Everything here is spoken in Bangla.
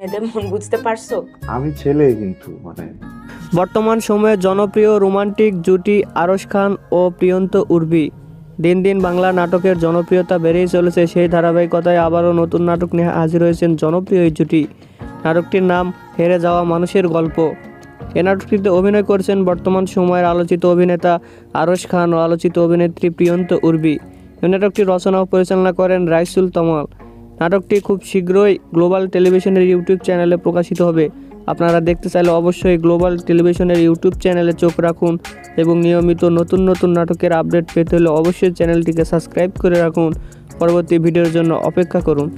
মেয়েদের মন বুঝতে পারছ? আমি ছেলে কিন্তু মানে। বর্তমান সময়ে জনপ্রিয় রোমান্টিক জুটি আরশ খান ও প্রিয়ন্ত উর্বি। দিন দিন বাংলা নাটকের জনপ্রিয়তা বেড়েই চলেছে সেই ধারাবাহিকতায় আবারও নতুন নাটক নিয়ে হাজির হয়েছেন জনপ্রিয় এই জুটি। নাটকটির নাম হেরে যাওয়া মানুষের গল্প। এ নাটকটিতে অভিনয় করছেন বর্তমান সময়ের আলোচিত অভিনেতা আরশ খান ও আলোচিত অভিনেত্রী প্রিয়ন্ত উর্বি। এই নাটকটি রচনা ও পরিচালনা করেন রাইসুল তমাল। নাটকটি খুব শীঘ্রই গ্লোবাল টেলিভিশনের ইউটিউব চ্যানেলে প্রকাশিত হবে। আপনারা দেখতে চাইলে অবশ্যই গ্লোবাল টেলিভিশনের ইউটিউব চ্যানেলে চোখ রাখুন এবং নিয়মিত নতুন নতুন নাটকের আপডেট পেতে হলে অবশ্যই চ্যানেলটিকে সাবস্ক্রাইব করে রাখুন। পরবর্তী ভিডিওর জন্য অপেক্ষা করুন।